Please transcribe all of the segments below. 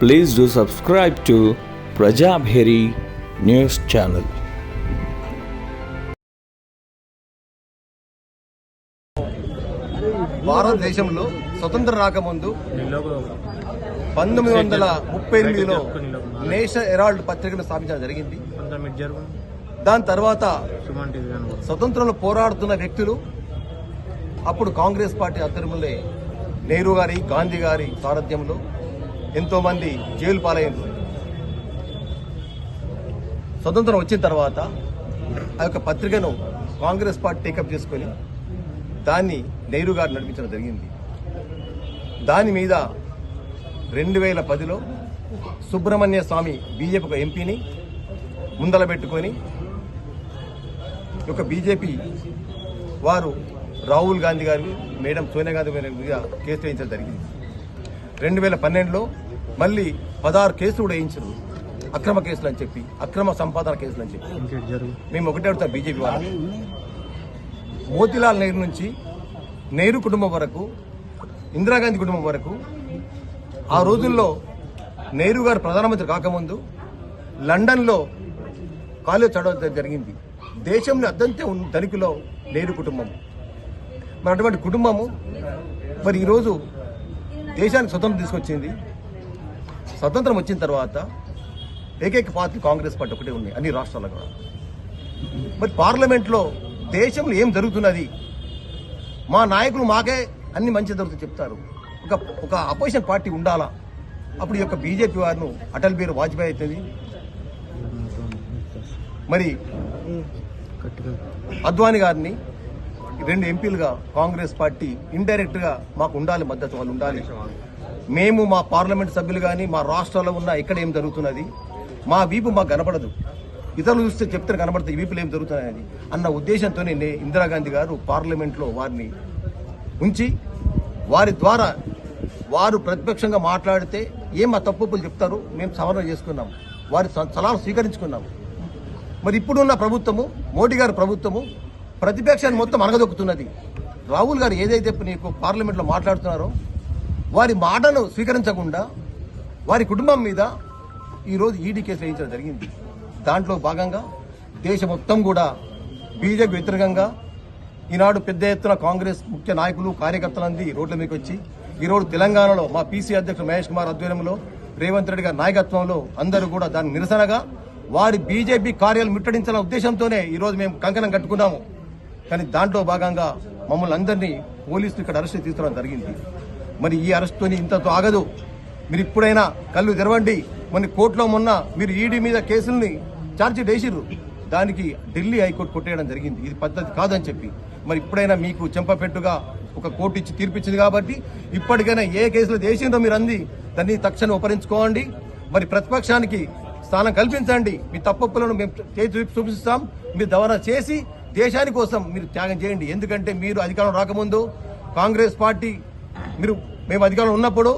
Please do subscribe to Prajabheri news channel. భారతదేశంలో స్వతంత్ర రాకముందు పంతొమ్మిది వందల ముప్పై ఎనిమిదిలో నేషనల్ హెరాల్డ్ పత్రికను స్థాపించడం జరిగింది. దాని తర్వాత స్వతంత్రంలో పోరాడుతున్న వ్యక్తులు అప్పుడు కాంగ్రెస్ పార్టీ ఆధ్వర్యంలో నెహ్రూ గారి గాంధీ గారి సారథ్యంలో ఎంతో మంది జైలు పాలైంది స్వతంత్రం వచ్చిన తర్వాత ఆ యొక్క పత్రికను కాంగ్రెస్ పార్టీ టేకప్ చేసుకొని దాన్ని నెహ్రూ గారు నడిపించడం జరిగింది. దాని మీద రెండు వేల పదిలో సుబ్రహ్మణ్య స్వామి బీజేపీ ఒక ఎంపీని ముందల పెట్టుకొని ఒక బీజేపీ వారు రాహుల్ గాంధీ గారి మేడం సోనియా గాంధీ గారి మీద కేసు వేయించడం జరిగింది. రెండు వేల పన్నెండులో మళ్ళీ పదహారు కేసులు కూడా వేయించారు. అక్రమ కేసులు అని చెప్పి అక్రమ సంపాదన కేసులు అని చెప్పి. మేము ఒకటే అడుగుతాం బీజేపీ వాళ్ళు మోతీలాల్ నెహ్రూ నుంచి నెహ్రూ కుటుంబం వరకు ఇందిరాగాంధీ కుటుంబం వరకు ఆ రోజుల్లో నెహ్రూ గారు ప్రధానమంత్రి కాకముందు లండన్లో కాలేజ్ చదవడం జరిగింది. దేశంలో ఉన్న ధనికులో నెహ్రూ కుటుంబం. మరి అటువంటి కుటుంబము మరి ఈరోజు దేశానికి స్వతంత్రం తీసుకొచ్చింది. స్వతంత్రం వచ్చిన తర్వాత ఏకైక పార్టీ కాంగ్రెస్ పార్టీ ఒకటే ఉంది అన్ని రాష్ట్రాల్లో కూడా. మరి పార్లమెంట్లో దేశంలో ఏం జరుగుతున్నది? మా నాయకులు మాకే అన్ని మంచి జరుగుతుంది చెప్తారు. ఒక ఒక అపోజిషన్ పార్టీ ఉండాలా? అప్పుడు ఈ యొక్క బీజేపీ వారిను అటల్ బిహారీ వాజ్పేయి అవుతుంది. మరి అద్వానీ గారిని రెండు ఎంపీలుగా కాంగ్రెస్ పార్టీ ఇండైరెక్ట్గా మాకు ఉండాలి మద్దతు వాళ్ళు ఉండాలి. మేము మా పార్లమెంట్ సభ్యులు కానీ మా రాష్ట్రాల్లో ఉన్న ఇక్కడ ఏం జరుగుతున్నది? మా వీపు మాకు కనపడదు. ఇతరులు చూస్తే చెప్తే కనబడతాయి వీపులు ఏం జరుగుతున్నాయని అన్న ఉద్దేశంతోనే ఇందిరాగాంధీ గారు పార్లమెంట్లో వారిని ఉంచి వారి ద్వారా వారు ప్రతిపక్షంగా మాట్లాడితే ఏం మా తప్పులు చెప్తారు మేము సవరణ చేసుకున్నాం. వారి సలహాలు స్వీకరించుకున్నాం. మరి ఇప్పుడున్న ప్రభుత్వము మోడీ గారి ప్రభుత్వము ప్రతిపక్షాన్ని మొత్తం అనగదొక్కుతున్నది రాహుల్ గారు ఏదైతే నీకు పార్లమెంట్లో మాట్లాడుతున్నారో వారి మాటను స్వీకరించకుండా వారి కుటుంబం మీద ఈరోజు ఈడీ కేసు వేయించడం జరిగింది. దాంట్లో భాగంగా దేశం మొత్తం కూడా బీజేపీ వ్యతిరేకంగా ఈనాడు పెద్ద ఎత్తున కాంగ్రెస్ ముఖ్య నాయకులు కార్యకర్తలంది రోడ్ల మీకు వచ్చి ఈరోజు తెలంగాణలో మా పీసీ అధ్యక్షుడు మహేష్ కుమార్ ఆధ్వర్యంలో రేవంత్ రెడ్డి గారి నాయకత్వంలో అందరూ కూడా దాని నిరసనగా వారి బీజేపీ కార్యాలు ముట్టడించాలన్న ఉద్దేశంతోనే ఈరోజు మేము కంకణం కట్టుకున్నాము. కానీ దాంట్లో భాగంగా మమ్మల్ని అందరినీ పోలీసులు ఇక్కడ అరెస్ట్ తీసుకోవడం జరిగింది. మరి ఈ అరెస్టుని ఇంతతో ఆగదు. మీరు ఇప్పుడైనా కళ్ళు తెరవండి. మరి కోర్టులో మొన్న మీరు ఈడీ మీద కేసుల్ని ఛార్జ్ వేసిర్రు దానికి ఢిల్లీ హైకోర్టు కొట్టేయడం జరిగింది. ఇది పద్ధతి కాదని చెప్పి. మరి ఇప్పుడైనా మీకు చెంపపెట్టుగా ఒక కోర్టు ఇచ్చి తీర్పిచ్చింది కాబట్టి ఇప్పటికైనా ఏ కేసులో వేసిందో మీరు అంది దాన్ని తక్షణం ఉపరించుకోండి మరి ప్రతిపక్షానికి స్థానం కల్పించండి. మీ తప్పులను మేము చేతి చూపి- చూపిస్తాం. మీరు దవరా చేసి దేశాని కోసం మీరు త్యాగం చేయండి. ఎందుకంటే మీరు అధికారం రాకముందు కాంగ్రెస్ పార్టీ మీరు మేము అధికారంలో ఉన్నప్పుడు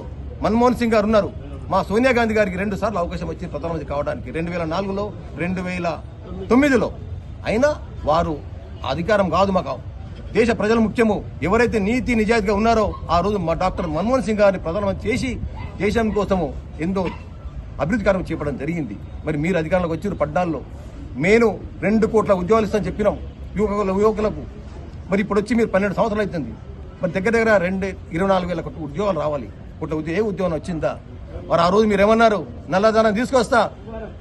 మన్మోహన్ సింగ్ గారు ఉన్నారు. మా సోనియా గాంధీ గారికి రెండు సార్లు అవకాశం వచ్చింది ప్రధానమంత్రి కావడానికి. రెండు వేల నాలుగులో రెండు వేల తొమ్మిదిలో. అయినా వారు అధికారం కాదు మాకు. దేశ ప్రజలు ముఖ్యము. ఎవరైతే నీతి నిజాయితీగా ఉన్నారో ఆ రోజు మా డాక్టర్ మన్మోహన్ సింగ్ గారిని ప్రధానమంత్రి చేసి దేశం కోసము ఎంతో అభివృద్ధి కార్యం చేపడం జరిగింది. మరి మీరు అధికారంలోకి వచ్చారు పడ్డాల్లో నేను రెండు కోట్ల ఉద్యోగాలు ఇస్తాను చెప్పినాం. యువకుల యువకులకు. మరి ఇప్పుడు వచ్చి మీరు పన్నెండు సంవత్సరాలు అవుతుంది. మరి దగ్గర దగ్గర రెండు ఇరవై నాలుగు వేల కోట్ల ఉద్యోగాలు రావాలి. కోట్ల ఉద్యోగం ఏ ఉద్యోగం వచ్చిందా? మరి ఆ రోజు మీరు ఏమన్నారు నల్లధనం తీసుకొస్తా.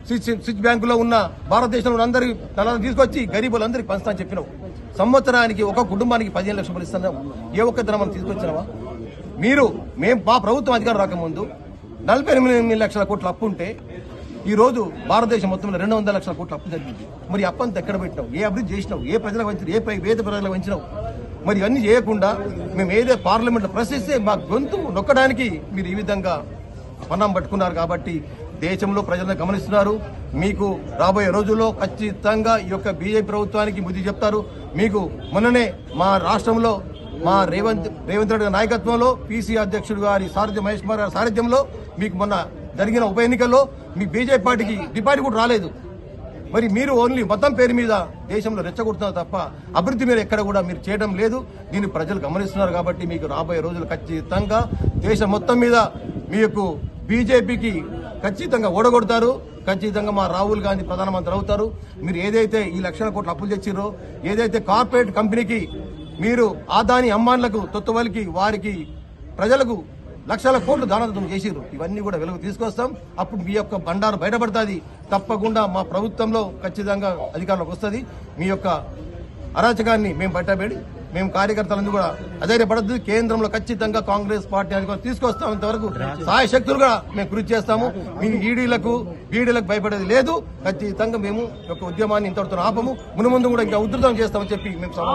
స్విచ్ స్విచ్ బ్యాంకులో ఉన్న భారతదేశంలో అందరికీ నల్లధనం తీసుకొచ్చి గరీబులందరికీ పంచుతా చెప్పినావు. సంవత్సరానికి ఒక కుటుంబానికి పదిహేను లక్షలు రూపాయలు ఇస్తున్నాం ఏ ఒక్క ధనం మనం తీసుకొచ్చినావా? మీరు మేము మా ప్రభుత్వం అధికారం రాకముందు నలభై ఎనిమిది లక్షల కోట్ల అప్పు ఉంటే ఈ రోజు భారతదేశం మొత్తంలో రెండు వందల లక్షల కోట్ల అప్పు జరిగింది. మరి అప్పంత ఎక్కడ పెట్టినావు? ఏ అభివృద్ధి చేసినావు? ఏ ప్రజలకు వంచినావు ఏ పేద ప్రజలకు వంచినావు మరి ఇవన్నీ చేయకుండా మేము ఏదే పార్లమెంట్లో ప్రశ్నిస్తే మా గొంతు నొక్కడానికి మీరు ఈ విధంగా పన్నం పట్టుకున్నారు కాబట్టి దేశంలో ప్రజలను గమనిస్తున్నారు. మీకు రాబోయే రోజుల్లో ఖచ్చితంగా ఈ యొక్క బీజేపీ ప్రభుత్వానికి బుద్ధి చెప్తారు. మీకు మొన్ననే మా రాష్ట్రంలో మా రేవంత్ రేవంత్ రెడ్డి నాయకత్వంలో పీసీ అధ్యక్షుడు గారి సారథ్యం మహేష్ కుమార్ గారి సారథ్యంలో మీకు మొన్న జరిగిన ఉప ఎన్నికల్లో మీ బీజేపీ పార్టీకి డిపాజిట్ కూడా రాలేదు. మరి మీరు ఓన్లీ మతం పేరు మీద దేశంలో రెచ్చగొడుతున్నారు తప్ప అభివృద్ధి మీద ఎక్కడ కూడా మీరు చేయడం లేదు. దీన్ని ప్రజలు గమనిస్తున్నారు కాబట్టి మీకు రాబోయే రోజులు ఖచ్చితంగా దేశం మొత్తం మీద మీకు బీజేపీకి ఖచ్చితంగా ఓడగొడతారు. ఖచ్చితంగా మా రాహుల్ గాంధీ ప్రధానమంత్రి అవుతారు. మీరు ఏదైతే ఈ లక్షల కోట్లు అప్పులు తెచ్చిర్రో ఏదైతే కార్పొరేట్ కంపెనీకి మీరు ఆదాని అమ్మాన్లకు తొత్తువలికి వారికి ప్రజలకు లక్షల కోట్లు దానదత్తం చేసిర్రు. ఇవన్నీ కూడా వెలుగు తీసుకొస్తాం. అప్పుడు మీ యొక్క బండారు బయటపడుతుంది. తప్పకుండా మా ప్రభుత్వంలో ఖచ్చితంగా అధికారంలోకి వస్తుంది. మీ యొక్క అరాచకాన్ని మేము బయటపెడి మేము కార్యకర్తలందరూ కూడా అధైర్యపడద్దు. కేంద్రంలో ఖచ్చితంగా కాంగ్రెస్ పార్టీ అధికారులు తీసుకొస్తాం. ఇంతవరకు సహాయ శక్తులు కూడా మేము కృషి చేస్తాము. మీ ఈడీలకు బీడీలకు భయపడేది లేదు. ఖచ్చితంగా మేము యొక్క ఉద్యమాన్ని ఇంతవరకు ఆపము. మునుముందు కూడా ఇంకా ఉధృతం చేస్తామని చెప్పి మేము సభ